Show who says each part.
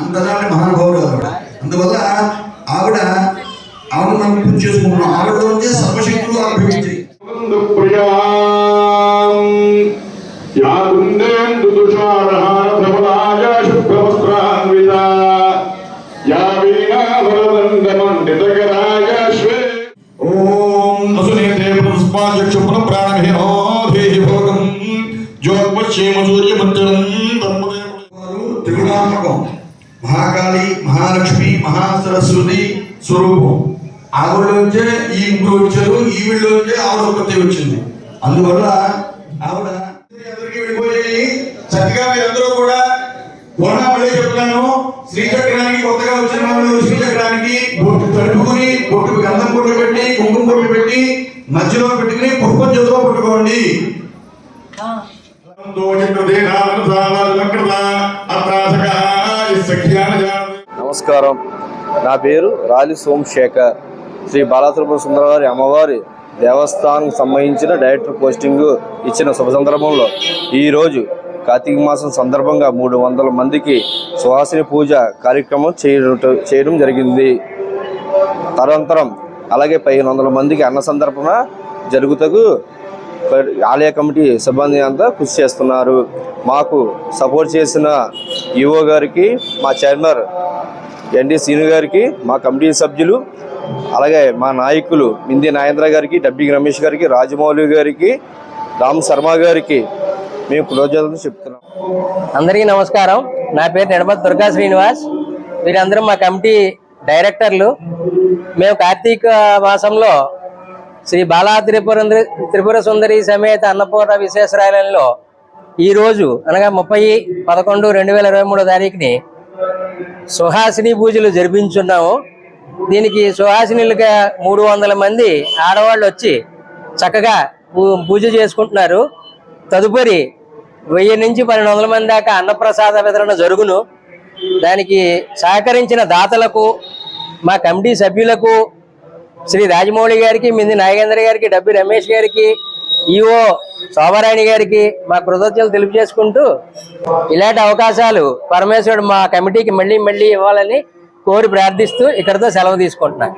Speaker 1: అందదాన్ని మహానుభావుడు అందువల్ల ఆవిడ ఆవిడ మనం పూజ చేసుకుంటున్నాం
Speaker 2: ఆవిడ ఉంటే సర్వశక్తులు అనుభవించి
Speaker 1: ఓం అసునే దేవ పుష్పాధ్యక్ష పునఃప్రాణమేనోధి భోగ జ్యోత్పశ్యేమ త్రిగుణాత్మకం. మహాకాళి మహాలక్ష్మి మహాసరస్వతి స్వరూపం. ఆవిడలోంచే ఈ ముగ్గురు వచ్చారు ఈవిడలోంచే ఆవిడ ఒకటి వచ్చింది. అందువల్ల ఆవిడ అందరికీ వెళ్ళిపోయాయి చక్కగా మీరందరూ కూడా పూర్ణ మళ్ళీ చెప్తున్నాను. శ్రీచక్రానికి కొత్తగా వచ్చిన వాళ్ళు శ్రీచక్రానికి బొట్టు తడుపుకుని బొట్టు గంధం బొట్టు పెట్టి కుంకుమ బొట్టు పెట్టి మధ్యలో పెట్టుకుని పుష్పం చేతిలో పట్టుకోండి.
Speaker 3: నమస్కారం నా పేరు రాలి సోమశేఖర్ శ్రీ బాలాత్రిపుర సుందరవారి అమ్మవారి దేవస్థానం సంబంధించిన డైరెక్టర్ పోస్టింగ్ ఇచ్చిన శుభ సందర్భంలో ఈరోజు కార్తీక మాసం సందర్భంగా మూడు వందల మందికి సుహాసిని పూజ కార్యక్రమం చేయడం చేయడం జరిగింది. తదనంతరం అలాగే పదిహేను వందల మందికి అన్న సందర్భన జరుగుతూ ఆలయ కమిటీ సిబ్బంది అంతా కృషి చేస్తున్నారు. మాకు సపోర్ట్ చేసిన ఈఓ గారికి మా చైర్మన్ ఎన్డీ సీను గారికి మా కమిటీ సభ్యులు అలాగే మా నాయకులు మింది నాగేంద్ర గారికి డబ్బింగ్ రమేష్ గారికి రాజమౌళి గారికి రామ్ శర్మ గారికి మేము కృతజ్ఞతలు చెప్తున్నాం.
Speaker 4: అందరికీ నమస్కారం. నా పేరు నిడమతి దుర్గా శ్రీనివాస్. వీరందరూ మా కమిటీ డైరెక్టర్లు. మేము కార్తీక మాసంలో శ్రీ బాలా త్రిపుర త్రిపుర సుందరి సమేత అన్నపూర్ణ విశేషరాలయంలో ఈరోజు అనగా ముప్పై పదకొండు రెండు వేల ఇరవై మూడో తారీఖుని సుహాసిని పూజలు జరిపించున్నాము. దీనికి సుహాసినిలుగా మూడు వందల మంది ఆడవాళ్ళు వచ్చి చక్కగా పూ- పూజ చేసుకుంటున్నారు. తదుపరి వెయ్యి నుంచి పన్నెండు వందల మంది దాకా అన్నప్రసాద వితరణ జరుగును. దానికి సహకరించిన దాతలకు మా కమిటీ సభ్యులకు శ్రీ రాజమౌళి గారికి మింది నాగేంద్ర గారికి డబ్బి రమేష్ గారికి ఈఓ శోభరాణి గారికి మా కృతజ్ఞతలు తెలియజేసుకుంటూ ఇలాంటి అవకాశాలు పరమేశ్వరుడు మా కమిటీకి మళ్ళీ మళ్ళీ ఇవ్వాలని కోరి ప్రార్థిస్తూ ఇక్కడితో సెలవు తీసుకుంటున్నాను.